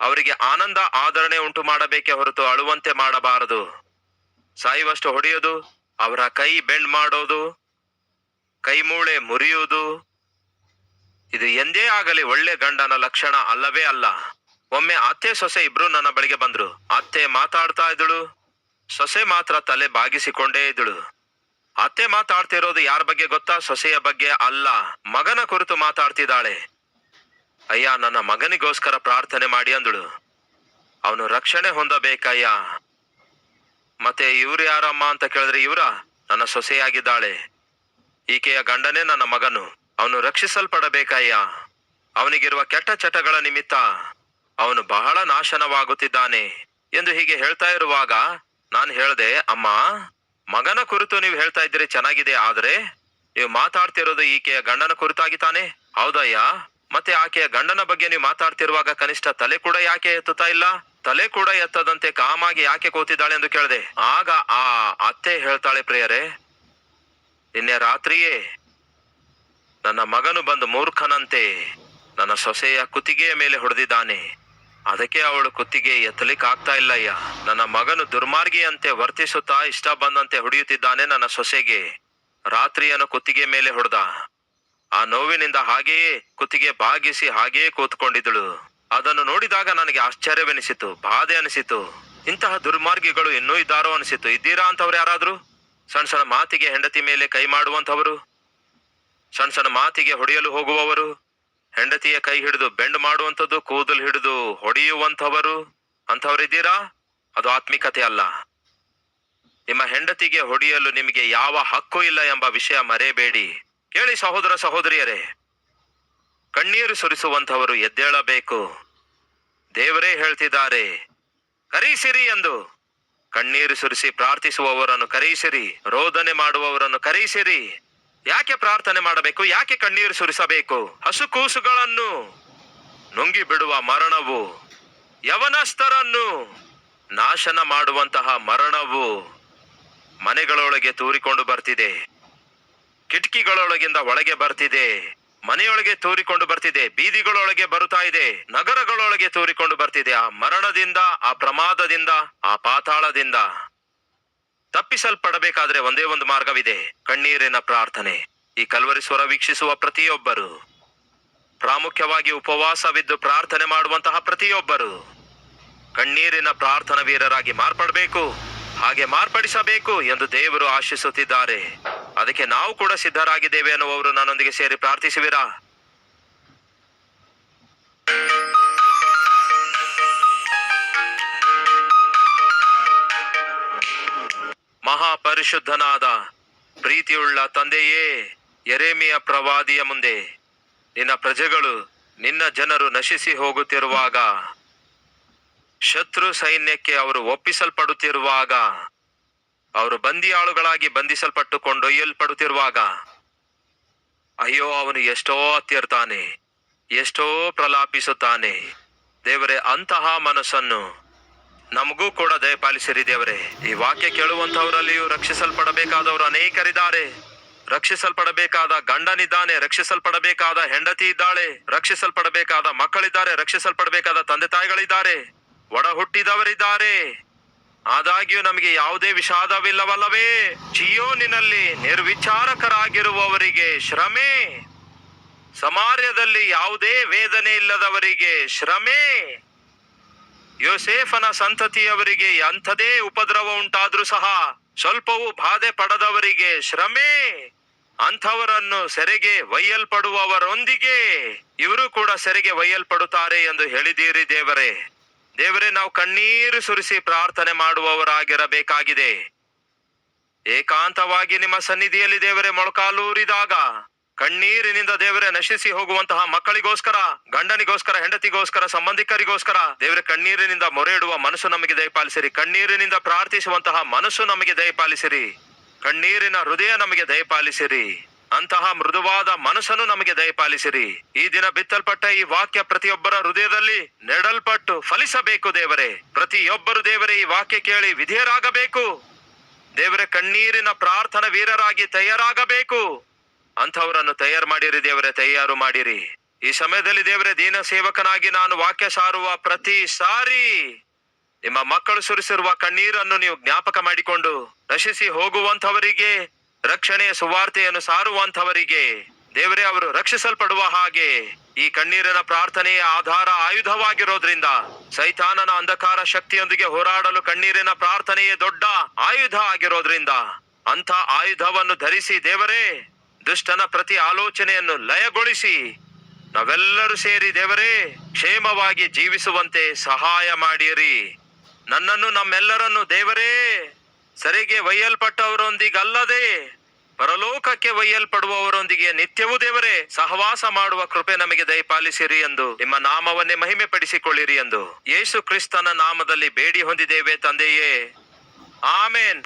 [SPEAKER 1] ಅವರಿಗೆ ಆನಂದ, ಆದರಣೆ ಉಂಟು ಮಾಡಬೇಕೇ ಹೊರತು ಅಳುವಂತೆ ಮಾಡಬಾರದು. ಸಾಯುವಷ್ಟು ಹೊಡೆಯೋದು, ಅವರ ಕೈ ಬೆಂಡ್ ಮಾಡೋದು, ಕೈ ಮೂಳೆ ಮುರಿಯುವುದು. ಇದು ಎಂದೇ ಆಗಲಿ ಒಳ್ಳೆ ಗಂಡನ ಲಕ್ಷಣ ಅಲ್ಲವೇ ಅಲ್ಲ. ಒಮ್ಮೆ ಅತ್ತೆ ಸೊಸೆ ಇಬ್ರು ನನ್ನ ಬಳಿಗೆ ಬಂದ್ರು. ಅತ್ತೆ ಮಾತಾಡ್ತಾ ಇದ್ದಳು. ಸೊಸೆ ಮಾತ್ರ ತಲೆ ಬಾಗಿಸಿಕೊಂಡೇ ಇದ್ದಳು. ಅತ್ತೆ ಮಾತಾಡ್ತಿರೋದು ಯಾರ ಬಗ್ಗೆ ಗೊತ್ತಾ? ಸೊಸೆಯ ಬಗ್ಗೆ ಅಲ್ಲ. ಮಗನ ಕುರಿತು ಮಾತಾಡ್ತಿದ್ದಾಳೆ. ಅಯ್ಯ, ನನ್ನ ಮಗನಿಗೋಸ್ಕರ ಪ್ರಾರ್ಥನೆ ಮಾಡಿ ಅಂದಳು. ಅವನು ರಕ್ಷಣೆ ಹೊಂದಬೇಕಯ್ಯ. ಮತ್ತೆ ಇವ್ರು ಯಾರಮ್ಮ ಅಂತ ಕೇಳಿದ್ರೆ ಇವರ? ನನ್ನ ಸೊಸೆಯಾಗಿದ್ದಾಳೆ. ಈಕೆಯ ಗಂಡನೇ ನನ್ನ ಮಗನು. ಅವನು ರಕ್ಷಿಸಲ್ಪಡಬೇಕಯ್ಯ. ಅವನಿಗಿರುವ ಕೆಟ್ಟ ಚಟಗಳ ನಿಮಿತ್ತ ಅವನು ಬಹಳ ನಾಶನವಾಗುತ್ತಿದ್ದಾನೆ ಎಂದು ಹೀಗೆ ಹೇಳ್ತಾ ಇರುವಾಗ ನಾನು ಹೇಳ್ದೆ, ಅಮ್ಮ, ಮಗನ ಕುರಿತು ನೀವು ಹೇಳ್ತಾ ಇದ್ದೀರಿ ಚೆನ್ನಾಗಿದೆ, ಆದ್ರೆ ನೀವು ಮಾತಾಡ್ತಿರೋದು ಈಕೆಯ ಗಂಡನ ಕುರಿತಾಗಿ ತಾನೆ ಹೌದಯ್ಯ, ಮತ್ತೆ ಆಕೆಯ ಗಂಡನ ಬಗ್ಗೆ ನೀವು ಮಾತಾಡ್ತಿರುವಾಗ ಕನಿಷ್ಠ ತಲೆ ಕೂಡ ಯಾಕೆ ಎತ್ತುತ್ತಾ ಇಲ್ಲ? ತಲೆ ಕೂಡ ಎತ್ತದಂತೆ ಕಾಮಾಗಿ ಯಾಕೆ ಕೂತಿದ್ದಾಳೆ ಎಂದು ಕೇಳಿದೆ. ಆಗ ಆ ಅತ್ತೆ ಹೇಳ್ತಾಳೆ, ಪ್ರಿಯರೇ, ನಿನ್ನೆ ರಾತ್ರಿಯೇ ನನ್ನ ಮಗನು ಬಂದು ಮೂರ್ಖನಂತೆ, ನನ್ನ ಸೊಸೆಯ ಕುತ್ತಿಗೆಯ ಮೇಲೆ ಹೊಡೆದಿದ್ದಾನೆ. ಅದಕ್ಕೆ ಅವಳು ಕುತ್ತಿಗೆ ಎತ್ತಲಿಕ್ಕೆ ಆಗ್ತಾ ಇಲ್ಲಯ್ಯ. ನನ್ನ ಮಗನು ದುರ್ಮಾರ್ಗಿಯಂತೆ ವರ್ತಿಸುತ್ತಾ ಇಷ್ಟ ಬಂದಂತೆ ಹೊಡೆಯುತ್ತಿದ್ದಾನೆ ನನ್ನ ಸೊಸೆಗೆ. ರಾತ್ರಿಯನ್ನು ಕುತ್ತಿಗೆ ಮೇಲೆ ಹೊಡೆದ. ಆ ನೋವಿನಿಂದ ಹಾಗೆಯೇ ಕುತ್ತಿಗೆ ಬಾಗಿಸಿ ಹಾಗೆಯೇ ಕೂತ್ಕೊಂಡಿದ್ದಳು. ಅದನ್ನು ನೋಡಿದಾಗ ನನಗೆ ಆಶ್ಚರ್ಯವೆನಿಸಿತು, ಬಾಧೆ ಅನಿಸಿತು. ಇಂತಹ ದುರ್ಮಾರ್ಗಿಗಳು ಇನ್ನೂ ಇದ್ದಾರೋ ಅನಿಸಿತು. ಇದ್ದೀರಾ ಅಂತವ್ರು ಯಾರಾದ್ರು? ಸಣ್ಣ ಸಣ್ಣ ಮಾತಿಗೆ ಹೆಂಡತಿ ಮೇಲೆ ಕೈ ಮಾಡುವಂಥವರು? ಸಣ್ಣ ಸಣ್ಣ ಮಾತಿಗೆ ಹೊಡೆಯಲು ಹೋಗುವವರು? ಹೆಂಡತಿಯ ಕೈ ಹಿಡಿದು ಬೆಂಡ್ ಮಾಡುವಂಥದ್ದು, ಕೂದಲು ಹಿಡಿದು ಹೊಡೆಯುವಂಥವರು ಅಂಥವರಿದ್ದೀರಾ ಅದು ಆತ್ಮಿಕತೆ ಅಲ್ಲ. ನಿಮ್ಮ ಹೆಂಡತಿಗೆ ಹೊಡೆಯಲು ನಿಮಗೆ ಯಾವ ಹಕ್ಕು ಇಲ್ಲ ಎಂಬ ವಿಷಯ ಮರೆಯಬೇಡಿ. ಕೇಳಿ ಸಹೋದರ ಸಹೋದರಿಯರೇ, ಕಣ್ಣೀರು ಸುರಿಸುವಂಥವರು ಎದ್ದೇಳಬೇಕು. ದೇವರೇ ಹೇಳ್ತಿದ್ದಾರೆ ಕರೆಯಿಸಿರಿ ಎಂದು. ಕಣ್ಣೀರು ಸುರಿಸಿ ಪ್ರಾರ್ಥಿಸುವವರನ್ನು ಕರೆಯಿಸಿರಿ ರೋದನೆ ಮಾಡುವವರನ್ನು ಕರೆಯಿಸಿರಿ ಯಾಕೆ ಪ್ರಾರ್ಥನೆ ಮಾಡಬೇಕು? ಯಾಕೆ ಕಣ್ಣೀರು ಸುರಿಸಬೇಕು? ಹಸುಕೂಸುಗಳನ್ನು ನುಂಗಿ ಬಿಡುವ ಮರಣವು ಯವನಸ್ಥರನ್ನು ನಾಶನ ಮಾಡುವಂತಹ ಮರಣವು ಮನೆಗಳೊಳಗೆ ತೂರಿಕೊಂಡು ಬರ್ತಿದೆ. ಕಿಟಕಿಗಳೊಳಗಿಂದ ಒಳಗೆ ಬರ್ತಿದೆ. ಮನೆಯೊಳಗೆ ತೂರಿಕೊಂಡು ಬರ್ತಿದೆ. ಬೀದಿಗಳೊಳಗೆ ಬರುತ್ತಾ ಇದೆ. ನಗರಗಳೊಳಗೆ ತೂರಿಕೊಂಡು ಬರ್ತಿದೆ. ಆ ಮರಣದಿಂದ, ಆ ಪ್ರಮಾದದಿಂದ, ಆ ಪಾತಾಳದಿಂದ. ತಪ್ಪಿಸಲ್ಪಡಬೇಕಾದ್ರೆ ಒಂದೇ ಒಂದು ಮಾರ್ಗವಿದೆ, ಕಣ್ಣೀರಿನ ಪ್ರಾರ್ಥನೆ. ಈ ಕಲ್ವರಿ ಸ್ವರ ವೀಕ್ಷಿಸುವ ಪ್ರತಿಯೊಬ್ಬರು. ಪ್ರಾಮುಖ್ಯವಾಗಿ ಉಪವಾಸವಿದ್ದು ಪ್ರಾರ್ಥನೆ ಮಾಡುವಂತಹ ಪ್ರತಿಯೊಬ್ಬರು. ಕಣ್ಣೀರಿನ ಪ್ರಾರ್ಥನಾ ವೀರರಾಗಿ ಮಾರ್ಪಡಬೇಕು, ಹಾಗೆ ಮಾರ್ಪಡಿಸಬೇಕು ಎಂದು ದೇವರು ಆಶಿಸುತ್ತಿದ್ದಾರೆ. ಅದಕ್ಕೆ ನಾವು ಕೂಡ ಸಿದ್ಧರಾಗಿದ್ದೇವೆ ಅನ್ನುವವರು ನನ್ನೊಂದಿಗೆ ಸೇರಿ ಪ್ರಾರ್ಥಿಸುವಿರಾ? ಮಹಾಪರಿಶುದ್ಧನಾದ ಪ್ರೀತಿಯುಳ್ಳ ತಂದೆಯೇ ಎರೆಮಿಯ ಪ್ರವಾದಿಯ ಮುಂದೆ. ನಿನ್ನ ಪ್ರಜೆಗಳು ನಿನ್ನ ಜನರು ನಶಿಸಿ ಹೋಗುತ್ತಿರುವಾಗ, ಶತ್ರು ಸೈನ್ಯಕ್ಕೆ ಅವರು ಒಪ್ಪಿಸಲ್ಪಡುತ್ತಿರುವಾಗ, ಅವರು ಬಂದಿಯಾಳುಗಳಾಗಿ ಬಂಧಿಸಲ್ಪಟ್ಟು ಕೊಂಡೊಯ್ಯಲ್ಪಡುತ್ತಿರುವಾಗ ಅಯ್ಯೋ, ಅವನು ಎಷ್ಟೋ ಅತ್ತಿರ್ತಾನೆ ಎಷ್ಟೋ ಪ್ರಲಾಪಿಸುತ್ತಾನೆ. ದೇವರೇ, ಅಂತಹ ಮನಸ್ಸನ್ನು ನಮಗೂ ಕೂಡ ದಯಪಾಲಿಸಿರಿ ದೇವರೇ. ಈ ವಾಕ್ಯ ಕೇಳುವಂತಹವರಲ್ಲಿಯೂ ರಕ್ಷಿಸಲ್ಪಡಬೇಕಾದವರು ಅನೇಕರಿದ್ದಾರೆ. ರಕ್ಷಿಸಲ್ಪಡಬೇಕಾದ ಗಂಡನಿದ್ದಾನೆ ರಕ್ಷಿಸಲ್ಪಡಬೇಕಾದ ಹೆಂಡತಿ ಇದ್ದಾಳೆ, ರಕ್ಷಿಸಲ್ಪಡಬೇಕಾದ ಮಕ್ಕಳಿದ್ದಾರೆ, ರಕ್ಷಿಸಲ್ಪಡಬೇಕಾದ ತಂದೆ ತಾಯಿಗಳಿದ್ದಾರೆ. ಒಡ ಹುಟ್ಟಿದವರಿದ್ದಾರೆ ಆದಾಗ್ಯೂ ನಮಗೆ ಯಾವುದೇ ವಿಷಾದವಿಲ್ಲವಲ್ಲವೇ? ಜಿಯೋನಿನಲ್ಲಿ ನಿರ್ವಿಚಾರಕರಾಗಿರುವವರಿಗೆ ಶ್ರಮೆ. ಸಮಾರ್ಯದಲ್ಲಿ ಯಾವುದೇ ವೇದನೆ ಇಲ್ಲದವರಿಗೆ ಶ್ರಮೆ. ಯೋಸೇಫನ ಸಂತತಿಯವರಿಗೆ ಅಂಥದೇ ಉಪದ್ರವ ಉಂಟಾದ್ರೂ ಸಹ ಸ್ವಲ್ಪವೂ ಬಾಧೆ ಪಡದವರಿಗೆ ಶ್ರಮೆ. ಅಂಥವರನ್ನು ಸೆರೆಗೆ ಒಯ್ಯಲ್ಪಡುವವರೊಂದಿಗೆ ಇವರು ಕೂಡ ಸೆರೆಗೆ ಒಯ್ಯಲ್ಪಡುತ್ತಾರೆ ಎಂದು ಹೇಳಿದೀರಿ ದೇವರೇ. ದೇವರೇ, ನಾವು ಕಣ್ಣೀರು ಸುರಿಸಿ ಪ್ರಾರ್ಥನೆ ಮಾಡುವವರಾಗಿರಬೇಕಾಗಿದೆ. ಏಕಾಂತವಾಗಿ ನಿಮ್ಮ ಸನ್ನಿಧಿಯಲ್ಲಿ ದೇವರೇ ಮೊಳಕಾಲೂರಿದಾಗ ಕಣ್ಣೀರಿನಿಂದ ದೇವರೇ ನಶಿಸಿ ಹೋಗುವಂತಹ ಮಕ್ಕಳಿಗೋಸ್ಕರ, ಗಂಡನಿಗೋಸ್ಕರ, ಹೆಂಡತಿಗೋಸ್ಕರ, ಸಂಬಂಧಿಕರಿಗೋಸ್ಕರ ದೇವರೇ ಕಣ್ಣೀರಿನಿಂದ ಮೊರೆ ಇಡುವ ಮನಸ್ಸು ನಮಗೆ ದಯಪಾಲಿಸಿರಿ. ಕಣ್ಣೀರಿನಿಂದ ಪ್ರಾರ್ಥಿಸುವಂತಹ ಮನಸ್ಸು ನಮಗೆ ದಯಪಾಲಿಸಿರಿ. ಕಣ್ಣೀರಿನ ಹೃದಯ ನಮಗೆ ದಯಪಾಲಿಸಿರಿ. ಅಂತಹ ಮೃದುವಾದ ಮನಸ್ಸನ್ನು ನಮಗೆ ದಯಪಾಲಿಸಿರಿ. ಈ ದಿನ ಬಿತ್ತಲ್ಪಟ್ಟ ಈ ವಾಕ್ಯ ಪ್ರತಿಯೊಬ್ಬರ ಹೃದಯದಲ್ಲಿ ನೆಡಲ್ಪಟ್ಟು ಫಲಿಸಬೇಕು ದೇವರೇ. ಪ್ರತಿಯೊಬ್ಬರು ದೇವರೇ ಈ ವಾಕ್ಯ ಕೇಳಿ ವಿಧೇಯರಾಗಬೇಕು. ದೇವರೇ ಕಣ್ಣೀರಿನ ಪ್ರಾರ್ಥನಾ ವೀರರಾಗಿ ತಯಾರಾಗಬೇಕು. ಅಂಥವರನ್ನು ತಯಾರು ಮಾಡಿರಿ ದೇವರೇ, ತಯಾರು ಮಾಡಿರಿ. ಈ ಸಮಯದಲ್ಲಿ ದೇವರೇ ದೀನ ಸೇವಕನಾಗಿ ನಾನು ವಾಕ್ಯ ಸಾರುವ ಪ್ರತಿ ಸಾರಿ ನಿಮ್ಮ ಮಕ್ಕಳು ಸುರಿಸಿರುವ ಕಣ್ಣೀರನ್ನು ನೀವು ಜ್ಞಾಪಕ ಮಾಡಿಕೊಂಡು ರಶಿಸಿ ಹೋಗುವಂಥವರಿಗೆ, ರಕ್ಷಣೆಯ ಸುವಾರ್ತೆಯನ್ನು ಸಾರುವಂಥವರಿಗೆ ದೇವರೇ, ಅವರು ರಕ್ಷಿಸಲ್ಪಡುವ ಹಾಗೆ ಈ ಕಣ್ಣೀರಿನ ಪ್ರಾರ್ಥನೆಯ ಆಧಾರ ಆಯುಧವಾಗಿರೋದ್ರಿಂದ ಸೈತಾನನ ಅಂಧಕಾರ ಶಕ್ತಿಯೊಂದಿಗೆ ಹೋರಾಡಲು ಕಣ್ಣೀರಿನ ಪ್ರಾರ್ಥನೆಯೇ ದೊಡ್ಡ ಆಯುಧ ಆಗಿರೋದ್ರಿಂದ ಅಂಥ ಆಯುಧವನ್ನು ಧರಿಸಿ ದೇವರೇ ದುಷ್ಟನ ಪ್ರತಿ ಆಲೋಚನೆಯನ್ನು ಲಯಗೊಳಿಸಿ. ನಾವೆಲ್ಲರೂ ಸೇರಿ ದೇವರೇ, ಕ್ಷೇಮವಾಗಿ ಜೀವಿಸುವಂತೆ ಸಹಾಯ ಮಾಡಿರಿ. ನನ್ನನ್ನು ನಮ್ಮೆಲ್ಲರನ್ನು ದೇವರೇ, ಸರಿಗೆ ಒಯ್ಯಲ್ಪಟ್ಟವರೊಂದಿಗಲ್ಲದೆ, ಪರಲೋಕಕ್ಕೆ ಒಯ್ಯಲ್ಪಡುವವರೊಂದಿಗೆ ನಿತ್ಯವೂ ದೇವರೇ, ಸಹವಾಸ ಮಾಡುವ ಕೃಪೆ ನಮಗೆ ದಯಪಾಲಿಸಿರಿ ಎಂದು, ನಿಮ್ಮ ನಾಮವನ್ನೇ ಮಹಿಮೆ ಪಡಿಸಿಕೊಳ್ಳಿರಿ ಎಂದು, ಯೇಸು ಕ್ರಿಸ್ತನ ನಾಮದಲ್ಲಿ ಬೇಡಿ ಹೊಂದಿದ್ದೇವೆ ತಂದೆಯೇ. ಆಮೇನ್.